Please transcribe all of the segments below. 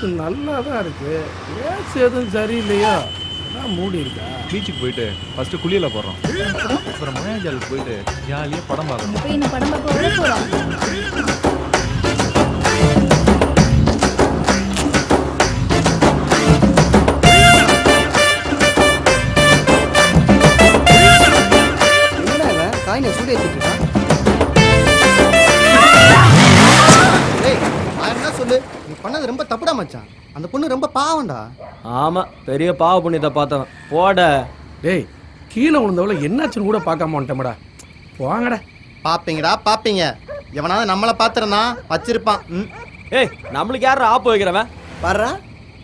மனசு நல்லா தான் இருக்கு. ஏசு எதுவும் சரியில்லையோ? அதான் மூடி இருக்கா? பீச்சுக்கு போயிட்டு ஃபர்ஸ்ட் குளியல போடுறோம் அப்புறம் மாயாஜாலுக்கு போயிட்டு ஜாலியா படம் பார்க்கணும். படம் பார்க்க ரொம்ப பாவம்டா ஆமா பெரிய பாவ புண்ணியத்தை பார்த்தவன். போட. டேய் கீழே விழுந்தவள என்னாச்சுன்னு கூட பார்க்காம வந்துட்டேன்டா. போங்கடா. பாப்பீங்கடா பாப்பீங்க. எவனாவது நம்மளை பார்த்துருந்தான் வச்சிருப்பான். ம். ஏய் நம்மளுக்கு யாரும் ஆப்பு வைக்கிறவன்? வர்றா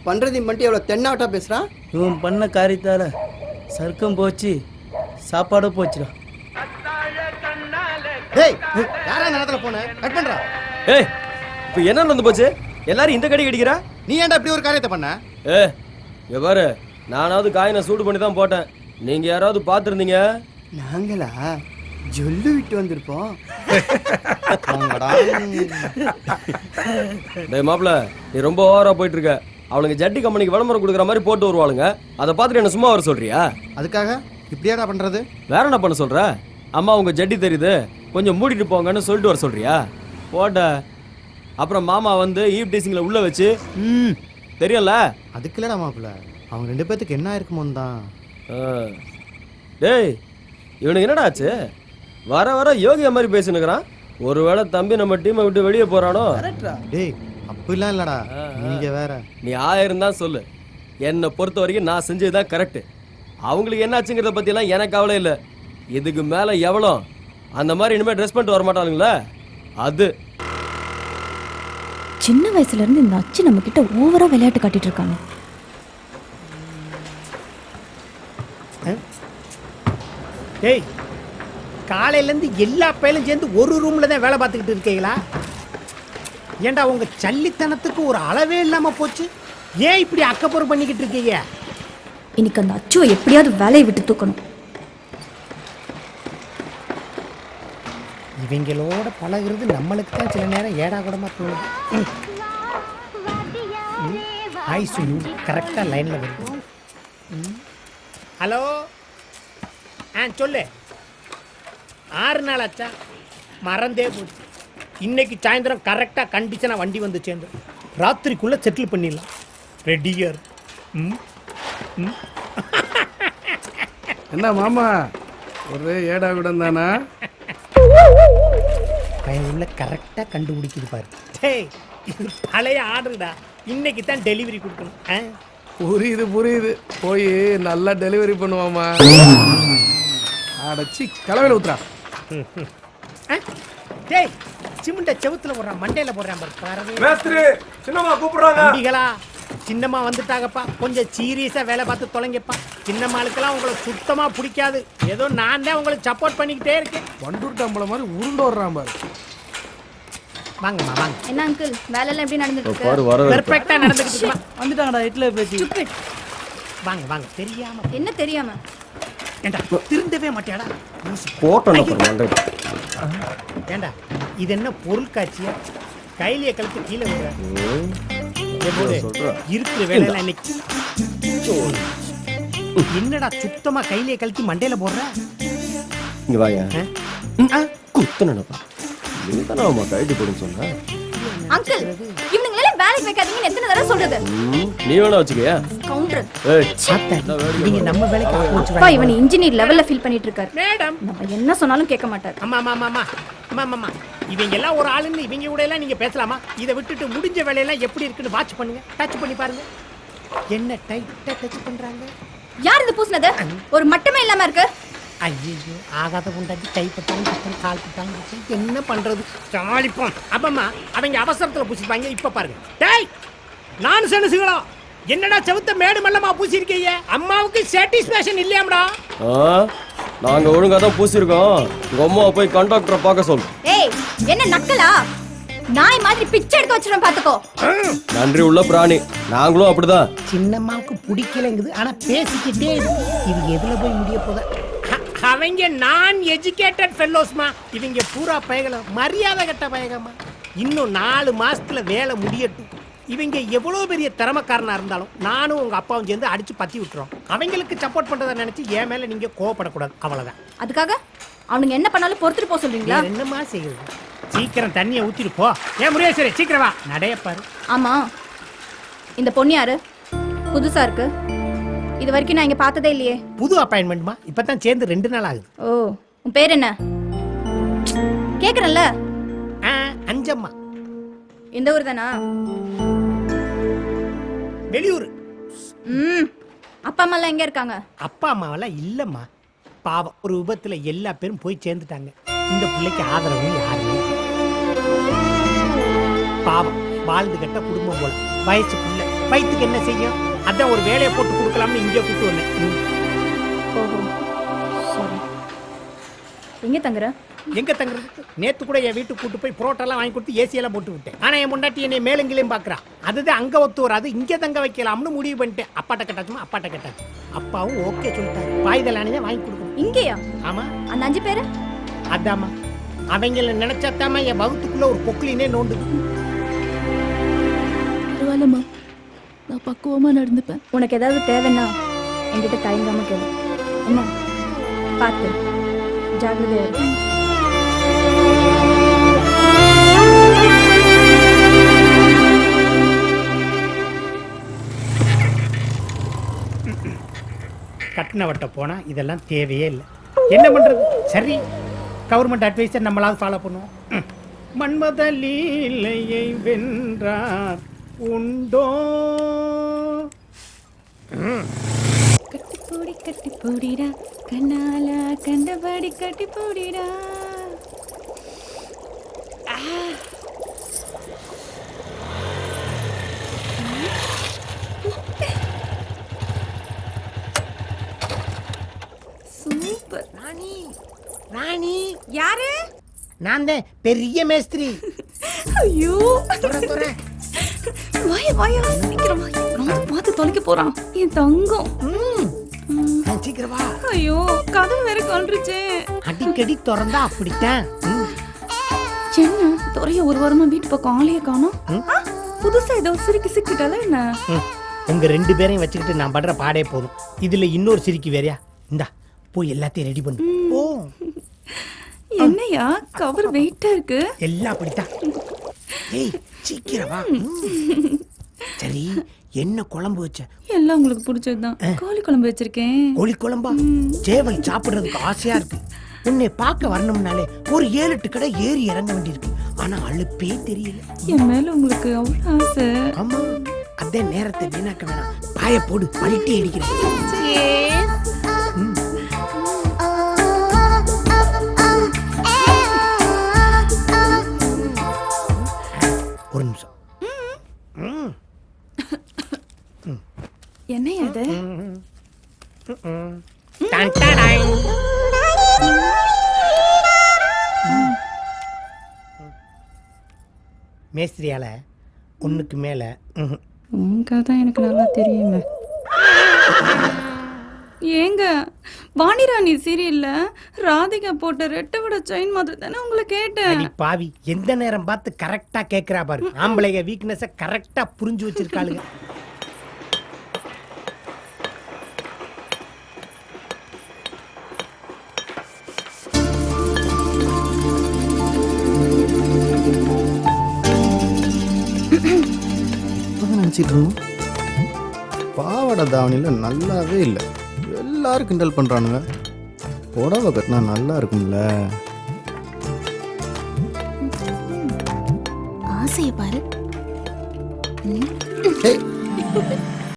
பண்றதையும் மட்டும் எவ்வளோ தென்னாவட்டா பேசுறான் இவன் பண்ண காரியத்தால சர்க்கம் போச்சு சாப்பாடு போச்சுடா. டேய் யாரா நேரத்தில் போன கட் பண்றா. ஏய் இப்போ என்ன நடந்து போச்சு? எல்லாரும் இந்த கடி கடிக்கிறா நீ ஏன்டா இப்படி ஒரு காரியத்தை பண்ண? ஏ பாரு. நானாவது காயினை சூடு பண்ணி தான் போட்டேன். நீங்க யாராவது பார்த்துருந்தீங்க? நாங்களா? ஜொல்லு விட்டு வந்திருப்போம். டேய் மாப்ள நீ ரொம்ப ஓவரா போயிட்டு இருக்க அவளுங்க ஜட்டி கம்பெனிக்கு விளம்பரம் கொடுக்குற மாதிரி போட்டு வருவாளுங்க. அதை பார்த்துட்டு என்ன சும்மா வர சொல்றியா? அதுக்காக இப்படியாடா பண்றது? வேற என்ன பண்ண சொல்ற? அம்மா உங்க ஜட்டி தெரியுது. கொஞ்சம் மூடிட்டு போங்கன்னு சொல்லிட்டு வர சொல்றியா? போட்ட. அப்புறம் மாமா வந்து ஈவ் டீசிங்ல உள்ள வச்சு தெரியும்ல? அதுக்கு இல்லடா மாப்பிள்ள. அவங்க ரெண்டு பேத்துக்கு என்ன இருக்குமோ தான். ஆ. டேய் இவனுக்கு என்னடா ஆச்சு? வர வர யோகியா மாதிரி பேசினுக்கிறான் ஒருவேளை தம்பி நம்ம டீமை விட்டு வெளியே போறானோ? டேய் அப்படிலாம் இல்லடா. நீங்க வேற. நீ ஆயிரம் தான் சொல்லு. என்னை பொறுத்த வரைக்கும் நான் செஞ்சது தான் கரெக்டு அவங்களுக்கு என்னாச்சுங்கிறத பற்றியெல்லாம் எனக்கு கவலை இல்லை. இதுக்கு மேலே எவ்வளோ? அந்த மாதிரி இனிமேல் ட்ரெஸ் பண்ணிட்டு வர மாட்டானுங்களே. அது. சின்ன வயசுல இருந்து இந்த அச்சு நம்ம கிட்ட ஓவரா விளையாட்டு காட்டிட்டு இருக்காங்க. டேய் காலையிலேருந்து எல்லா பையலும் சேர்ந்து ஒரு ரூமில் தான் வேலை பார்த்துக்கிட்டு இருக்கீங்களா? ஏன்டா உங்க சல்லித்தனத்துக்கு ஒரு அளவே இல்லாமல் போச்சு? ஏன் இப்படி அக்கப்புறம் பண்ணிக்கிட்டு இருக்கீங்க? இன்னைக்கு அந்த அச்சுவை எப்படியாவது வேலையை விட்டு தூக்கணும். இவங்களோட பழகுறது நம்மளுக்கு தான் சில நேரம் ஏடா தோணுது. ம். ஹாய் சுனு கரெக்டாக லைனில் வருது. ம். ஹலோ ஆ சொல்லு. ஆறு நாள் ஆச்சா மறந்தே போச்சு. இன்னைக்கு சாயந்தரம் கரெக்டாக கண்டிஷனாக வண்டி வந்து சேர்ந்து ராத்திரிக்குள்ளே செட்டில் பண்ணிடலாம். ரெடியர் ம். ம். என்ன மாமா? ஒரே ஏடா விடம் தானா பையன் உள்ள கரெக்டாக கண்டுபிடிக்குது பாரு. டேய் இது பழைய ஆர்டர்டா. இன்னைக்கு தான் டெலிவரி கொடுக்கணும். ஆ? புரியுது புரியுது. போய் நல்லா டெலிவரி பண்ணுவாமா அடச்சி கலவையில் ஊத்துறா ஆ? டேய் சிமெண்ட செவுத்துல போடுறான் மண்டையில போடுறான் பாரு பாரவே மேஸ்திரி சின்னமா கூப்பிடுறாங்க. தம்பிகளா சின்னம்மா வந்துட்டாங்கப்பா. கொஞ்சம் சீரியஸா வேலை பார்த்து தொலைங்கப்பா. சின்னம்மாளுக்கெல்லாம் உங்களை சுத்தமா பிடிக்காது. ஏதோ நான் தான் உங்களுக்கு சப்போர்ட் பண்ணிக்கிட்டே இருக்கேன். வண்டூர் டம்பளை மாதிரி உருண்டு வர்றான் பாரு. வாங்கம்மா வாங்க. என்ன அங்கிள் வேலையெல்லாம் எப்படி நடந்துட்டு பாரு வர பெர்ஃபெக்டா நடந்துக்கிட்டு வந்துட்டாங்கடா இட்ல பேசி இருக்கு வாங்க வாங்க. தெரியாம. என்ன தெரியாம? ஏண்டா திருந்தவே மாட்டியாடா? லூசு. போட்டோம் ஏண்டா இது என்ன பொருள் காட்சியா? கைலிய கழுத்து கீழே விடுற. இருக்கிற வேலையெல்லாம் இன்னைக்கு? என்னடா சுத்தமா கைலிய கழுத்தி மண்டையில போடுற? இங்க கைட்டு போடுன்னு சொன்ன? அங்கிள் வேலைக்கு வைக்காதீங்கன்னு எத்தனை தடவை சொல்றது? ம், நீ வேணா வச்சுக்கயா? கவுண்டர் ஏய் பார்த்தேன். இவங்க நம்ம வேலைக்கு அப்பா இவன் இன்ஜினியர் லெவல்ல ஃபீல் பண்ணிட்டு இருக்காரு. மேடம். நம்ம என்ன சொன்னாலும் கேட்க மாட்டார். அம்மா அம்மா. அம்மா அம்மா, அம்மா. இவங்க எல்லாம் ஒரு ஆளுன்னு இவங்க கூட எல்லாம் நீங்க பேசலாமா? இதை விட்டுட்டு முடிஞ்ச வேலையெல்லாம் எப்படி இருக்குன்னு வாட்ச் பண்ணுங்க. டச் பண்ணி பாருங்க. என்ன டைட்டா டச் பண்றாங்க? யார் இது பூசினது? ஒரு மட்டமே இல்லாம இருக்கு. ஐயோ ஆகாத கொண்டாடி கைப்பட்டாங்க குத்தம், கால் பட்டாங்க குத்தம். என்ன பண்றது? சாலிப்போம் அப்பம்மா அவங்க அவசரத்துல பூசிப்பாங்க இப்ப பாருங்க. டேய் நான் செனுசுகளா என்னடா செவுத்த மேடு மல்லமா பூசிருக்கீங்க அம்மாவுக்கு சாட்டிஸ்பேக்ஷன் இல்லையாம்டா. ஆ? நாங்க ஒழுங்கா தான் பூசிருக்கோம் உங்க அம்மாவை போய் கண்டக்டரை பார்க்க சொல்லு. என்ன நக்கலா? நாய் மாதிரி பிச்சை எடுக்க வச்சிரும் பாத்துக்கோ நன்றி உள்ள பிராணி. நாங்களும் அப்படிதான். சின்னம்மாவுக்கு பிடிக்கலங்குது ஆனா பேசிக்கிட்டே இருக்கு. இது எதுல போய் முடிய போதா அவங்க நான் எஜுகேட்டட் ஃபெல்லோஸ்மா இவங்க பூரா பயகல மரியாதை கட்ட பயகமா இன்னும் நாலு மாசத்துல வேலை முடியட்டும். இவங்க எவ்வளவு பெரிய திறமைக்காரனா இருந்தாலும் நானும் உங்க அப்பாவும் சேர்ந்து அடிச்சு பத்தி விட்டுறோம். அவங்களுக்கு சப்போர்ட் பண்றதை நினைச்சு என் மேல நீங்க கோவப்படக்கூடாது. அவ்வளவுதான். அதுக்காக? அவனுங்க என்ன பண்ணாலும் பொறுத்துட்டு போக சொல்றீங்களா? என்னமா செய்யுது சீக்கிரம் தண்ணியை ஊத்திட்டு போ. ஏன் முருகேஸ்வரி சீக்கிரம் வா. நடைய பாரு. ஆமா. இந்த பொண்ணு யாரு? புதுசா இருக்கு. இது வரைக்கும் நான் இங்க பார்த்ததே இல்லையே. புது அப்பாயின்மெண்ட்மா இப்பதான் சேர்ந்து ரெண்டு நாள் ஆகுது. ஓ உன் பேர் என்ன? கேக்குறேன்ல. ஆ, அஞ்சம்மா. இந்த ஊர் தானா? வெளியூர். ம். அப்பா அம்மா எல்லாம் எங்க இருக்காங்க? அப்பா அம்மாவெல்லாம் இல்லம்மா. பாவம் ஒரு விபத்துல எல்லா பேரும் போய் சேர்ந்துட்டாங்க. இந்த பிள்ளைக்கு ஆதரவு யாருமே பாவம் வாழ்ந்து கட்ட குடும்பம் போல. வயசு புள்ள வயிற்றுக்கு என்ன செய்யும்? அதான் ஒரு வேலையை போட்டு கொடுக்கலாம்னு இங்கே கூப்பிட்டு வந்தேன். எங்க தங்குற? எங்க தங்குறது நேத்து கூட என் வீட்டுக்கு கூட்டு போய் புரோட்டெல்லாம் வாங்கி கொடுத்து ஏசி எல்லாம் போட்டு விட்டேன். ஆனா என் முண்டாட்டி என்னை மேலுங்கிலையும் பாக்குறா. அதுதான் அங்க ஒத்து வராது இங்க தங்க வைக்கலாம்னு முடிவு பண்ணிட்டேன். அப்பாட்ட கட்டாச்சுமா? அப்பாட்ட கட்டாச்சு. அப்பாவும் ஓகே சொல்லிட்டாரு. வாய்தலானே வாங்கி கொடுக்கணும். இங்கேயா? ஆமா. அந்த அஞ்சு பேரு? அதாம்மா. அவங்கள நினைச்சாத்தாம என் வகுத்துக்குள்ள ஒரு பொக்லினே நோண்டுது. பரவாயில்லம்மா. நான் பக்குவமா நடந்துப்பேன். உனக்கு ஏதாவது தேவைன்னா என்கிட்ட தயங்காம கேளு. என்ன? பார்த்து ஜாகிரதையா இரு கட்டினவட்ட போனா இதெல்லாம் தேவையே இல்லை. என்ன பண்றது? சரி கவர்மெண்ட் அட்வைஸர் நம்மளாவது ஃபாலோ பண்ணுவோம். மன்மத லீலையை வென்றார். உண்டோ? கட்டி போடி கட்டி போடிடா கண்ணால கண்டபடி கட்டி போடிடா. சூப்பர். ராணி. ராணி யாரு? நான் தான் பெரிய மேஸ்திரி. ஐயோ. வாய வாய சீக்கிரம் ரொம்ப பார்த்து தொலைக்க போறான். என் தங்கம். சீக்கிரம். வா ஐயோ கதவு வேற கொண்டுருச்சே அடிக்கடி திறந்தா அப்படித்தான். என்ன துறைய ஒரு வாரமா வீட்டு பக்கம் ஆளைய காணோம். புதுசா ஏதோ சிரிக்கி சிக்கிட்டால என்ன. உங்க ரெண்டு பேரையும் வச்சுக்கிட்டு நான் படுற பாடே போதும். இதுல இன்னொரு சிரிக்கி வேறையா? இந்தா போய் எல்லாத்தையும் ரெடி பண்ணு. ஓ என்னையா கவர் வெயிட்டா இருக்கு? எல்லாம் அப்படித்தான். ஏய் சீக்கிரம். சரி என்ன குழம்பு வச்ச? எல்லாம் உங்களுக்கு பிடிச்சதுதான். கோழி குழம்பு வச்சிருக்கேன். கோழி குழம்பா? சேவல் சாப்பிடுறதுக்கு ஆசையா இருக்கு. உன்னை பார்க்க வரணும்னாலே ஒரு ஏழு எட்டு கடை ஏறி இறங்க வேண்டியிருக்கு. ஆனா அழுப்பே தெரியல. என் மேல உங்களுக்கு அவ்வளவு ஆசை. ஆமா. அதே நேரத்தை வீணாக்க வேணாம். பாய போடு. பழிட்டி அடிக்கிறேன். மேஸ்திரியால ஒண்ணுக்கு மேல. உங்க தான் எனக்கு நல்லா தெரியுமே. ஏங்க வாணிராணி சீரியல்ல ராதிகா போட்ட ரெட்டை விட செயின் மாதிரி தானே உங்களை கேட்டேன். அடி பாவி எந்த நேரம் பார்த்து கரெக்டா கேக்குறா பாரு. ஆம்பளைங்க வீக்னஸ கரெக்டா புரிஞ்சு வச்சிருக்காளுங்க. இப்போதான் நினச்சிட்டு இருந்தோம் பாவாடை தாவணியில் நல்லாவே இல்லை. எல்லாரும் கிண்டல் பண்ணுறானுங்க புடவை கட்டினா நல்லா இருக்கும்ல. ஆசைய பாரு. ஏய்